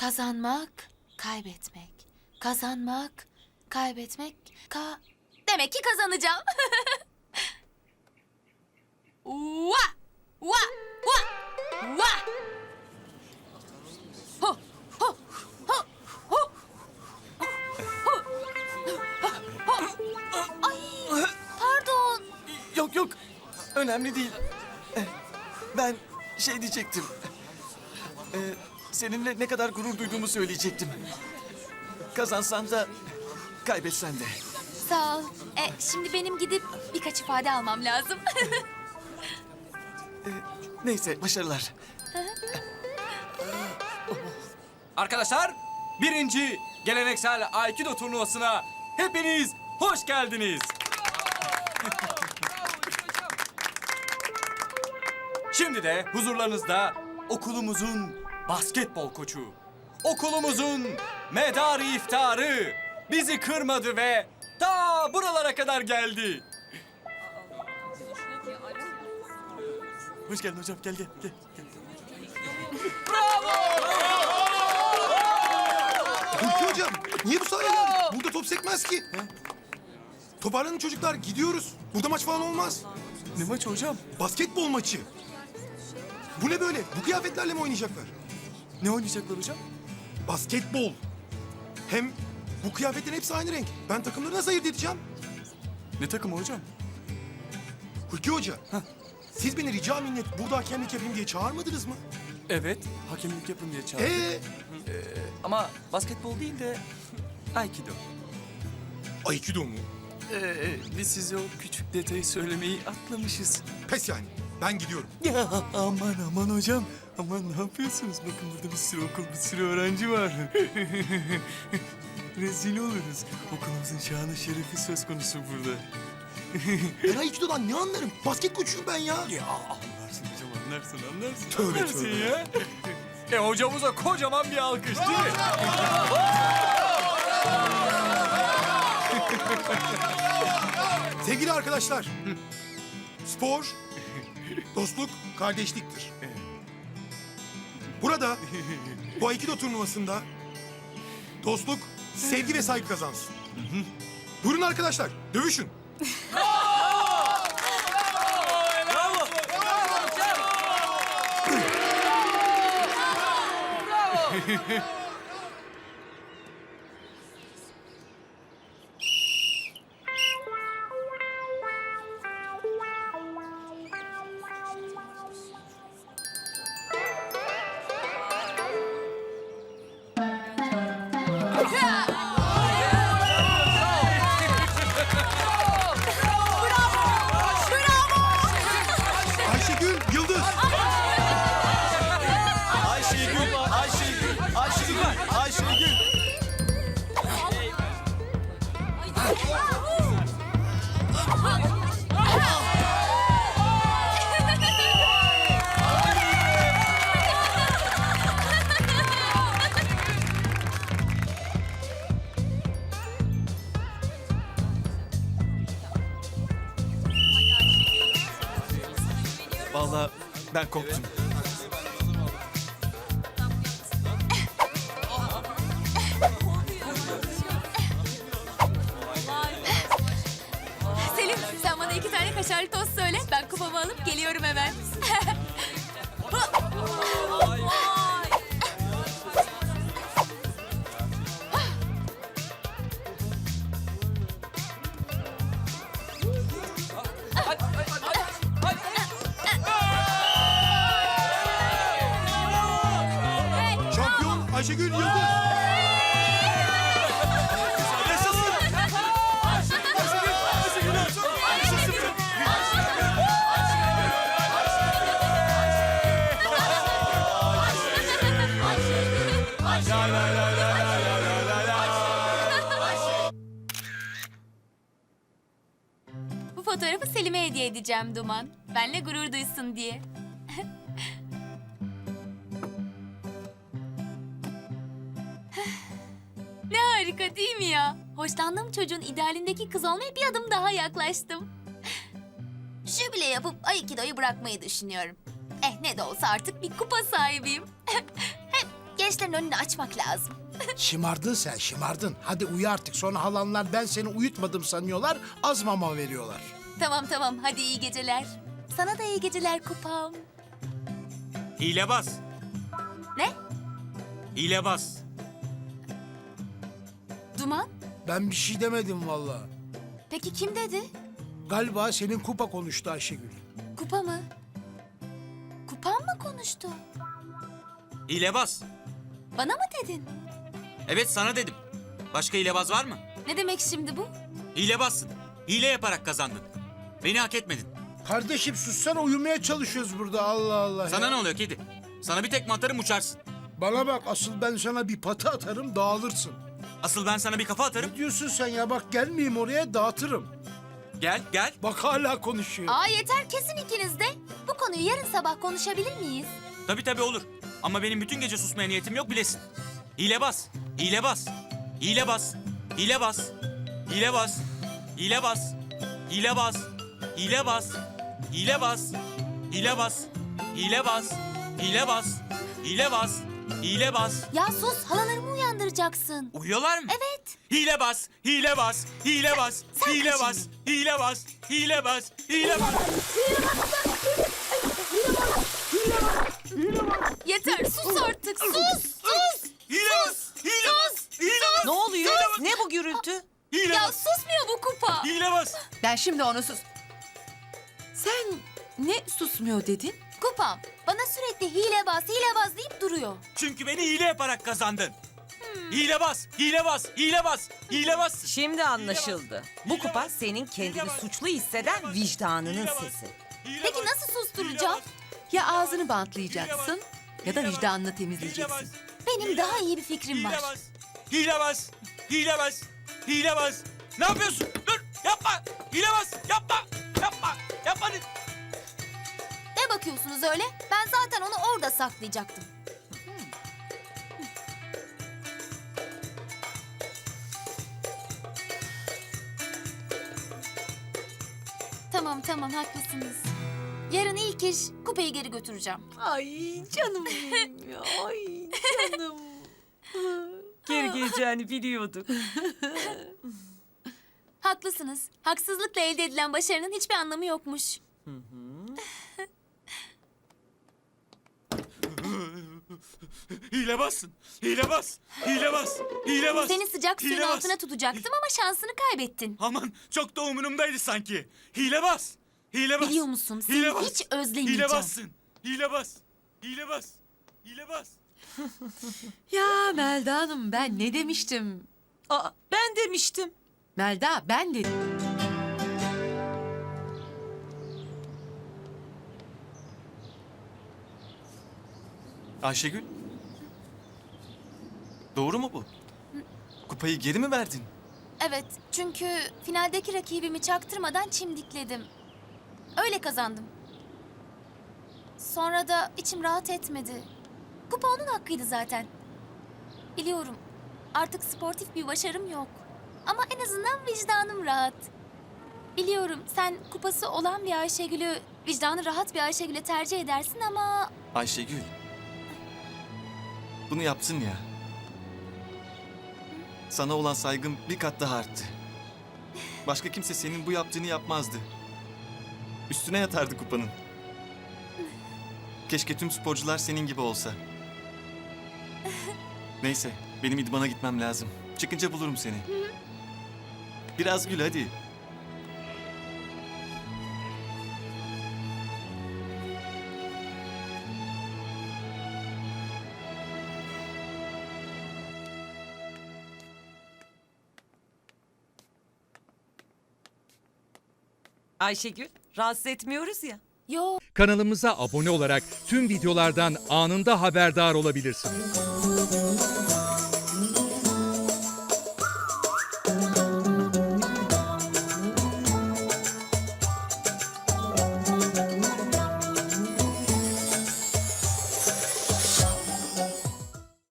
Kazanmak, kaybetmek. Kazanmak, kaybetmek. Ka... Demek ki kazanacağım. Ua! Ua! Ua! Ua! Ho! Ho! Ho! Ho! Ho! Ho! Ay! Pardon. Yok yok. Önemli değil. Ben şey diyecektim. Eh, Seninle ne kadar gurur duyduğumu söyleyecektim. Kazansan da kaybetsen de. Sağ ol. E, şimdi benim gidip birkaç ifade almam lazım. Neyse başarılar. Arkadaşlar, birinci geleneksel Aikido turnuvasına hepiniz hoş geldiniz. Şimdi de huzurlarınızda okulumuzun basketbol koçu, okulumuzun medarı iftarı bizi kırmadı ve ta buralara kadar geldi. Hoş geldin hocam. Gel gel gel. gel. Hulki hocam niye bu sahaya geldik? Burada top sekmez ki. Toparlanın çocuklar gidiyoruz. Burada maç falan olmaz. Ne maçı hocam? Basketbol maçı. Bu ne böyle? Bu kıyafetlerle mi oynayacaklar? Ne oynayacaklar hocam? Basketbol. Hem bu kıyafetlerin hepsi aynı renk. Ben takımları nasıl ayırt edeceğim? Ne takımı hocam? Hulki hoca. Siz beni rica minnet burada hakemlik yapayım diye çağırmadınız mı? Evet. Hakemlik yapın diye çağırdım. Ee, Ama basketbol değil de Aikido. Aikido mu? Ee, biz size o küçük detayı söylemeyi atlamışız. Pes yani. Ben gidiyorum. Ya aman aman hocam. Aman ne yapıyorsunuz? Bakın burada bir sürü okul, bir sürü öğrenci var. Rezil oluruz. Okulumuzun şanı şerefi söz konusu burada. Ben Aikido'dan ne anlarım? Basket koçuyum ben ya. Ya anlarsın hocam anlarsın anlarsın. Tövbe anlarsın tövbe. ya. E hocamıza kocaman bir alkış değil mi? Sevgili arkadaşlar. Spor, dostluk, kardeşliktir. Burada bu Aikido turnuvasında dostluk, sevgi ve saygı kazansın. Buyurun arkadaşlar, dövüşün. Ayşegül, Vallahi ben korktum. Selim sen bana iki tane kaşarlı tost söyle. Ben kupamı alıp geliyorum hemen. Fotoğrafı Selim'e hediye edeceğim Duman. Benle gurur duysun diye. ne harika değil mi ya? Hoşlandığım çocuğun idealindeki kız olmaya bir adım daha yaklaştım. Şu bile yapıp Aikido'yu bırakmayı düşünüyorum. Eh ne de olsa artık bir kupa sahibiyim. Hem kardeşlerin önünü açmak lazım. Şımardın sen şımardın. Hadi uyu artık sonra halanlar ben seni uyutmadım sanıyorlar az mama veriyorlar. Tamam tamam hadi iyi geceler. Sana da iyi geceler kupam. Hilebaz. Ne? Hilebaz. Duman? Ben bir şey demedim vallahi. Peki kim dedi? Galiba senin kupa konuştu Ayşegül. Kupa mı? Kupam mı konuştu? Hilebaz. Bana mı dedin? Evet sana dedim. Başka hilebaz var mı? Ne demek şimdi bu? Hilebazsın. Hile yaparak kazandın. Beni hak etmedin. Kardeşim sussana uyumaya çalışıyoruz burada Allah Allah Sana ya. ne oluyor kedi? Sana bir tekme atarım uçarsın. Bana bak asıl ben sana bir patı atarım dağılırsın. Asıl ben sana bir kafa atarım. Ne diyorsun sen ya bak gelmeyeyim oraya dağıtırım. Gel gel. Bak hala konuşuyor. Aa yeter kesin ikiniz de. Bu konuyu yarın sabah konuşabilir miyiz? Tabii tabii olur. Ama benim bütün gece susmaya niyetim yok bilesin. Hile bas. Hile bas. Hile bas. Hile bas. Hile bas. Hile bas. Hile bas. Ya sus halalarımı uyandıracaksın. Uyuyorlar mı? Evet. Hile bas. Hile bas. Hile bas. Hile bas. Hile bas. Hile bas. Hile bas. Yeter sus artık sus sus. Hile bas. Hile bas. Hile bas. Ne oluyor? Ne bu gürültü? Hile Ya bas. susmuyor bu kupa. Hile bas. Ben şimdi onu sus. Ne susmuyor dedin? Kupam bana sürekli hilebaz hilebaz deyip duruyor. Çünkü beni hile yaparak kazandın. Hilebaz, hilebaz, hilebaz, hilebaz. Şimdi anlaşıldı. Bu kupa senin kendini suçlu hisseden vicdanının sesi. Peki nasıl susturacağım? Ya ağzını bantlayacaksın ya da vicdanını temizleyeceksin. Benim daha iyi bir fikrim var. Hilebaz, hilebaz, hilebaz, hilebaz. Ne yapıyorsun? Dur, yapma. Hilebaz, yapma, yapma, yapma. Bakıyorsunuz öyle? Ben zaten onu orada saklayacaktım. Tamam tamam haklısınız. Yarın ilk iş kupayı geri götüreceğim. Ay canım benim ya. Ay canım. Geri geleceğini biliyorduk. Haklısınız. Haksızlıkla elde edilen başarının hiçbir anlamı yokmuş. Hilebazsın, hilebaz, hilebaz, hilebaz. Seni sıcak suyun hilebaz. altına tutacaktım ama şansını kaybettin. Aman çok da umurumdaydı sanki. Hilebaz, hilebaz. Biliyor musun, seni Hilebaz, hiç özlemeyeceğim. Hilebazsın, hilebaz, hilebaz, hilebaz. Ya Melda Hanım ben ne demiştim? Aa, ben demiştim. Melda ben dedim. Ayşegül. Doğru mu bu? Kupayı geri mi verdin? Evet, çünkü finaldeki rakibimi çaktırmadan çimdikledim. Öyle kazandım. Sonra da içim rahat etmedi. Kupa onun hakkıydı zaten. Biliyorum, artık sportif bir başarım yok. Ama en azından vicdanım rahat. Biliyorum sen kupası olan bir Ayşegül'ü vicdanı rahat bir Ayşegül'e tercih edersin ama... Ayşegül. Bunu yaptın ya. Sana olan saygım bir kat daha arttı. Başka kimse senin bu yaptığını yapmazdı. Üstüne yatardı kupanın. Keşke tüm sporcular senin gibi olsa. Neyse, benim idmana gitmem lazım. Çıkınca bulurum seni. Biraz gül hadi. Ayşegül rahatsız etmiyoruz ya. Yo, Kanalımıza abone olarak tüm videolardan anında haberdar olabilirsiniz.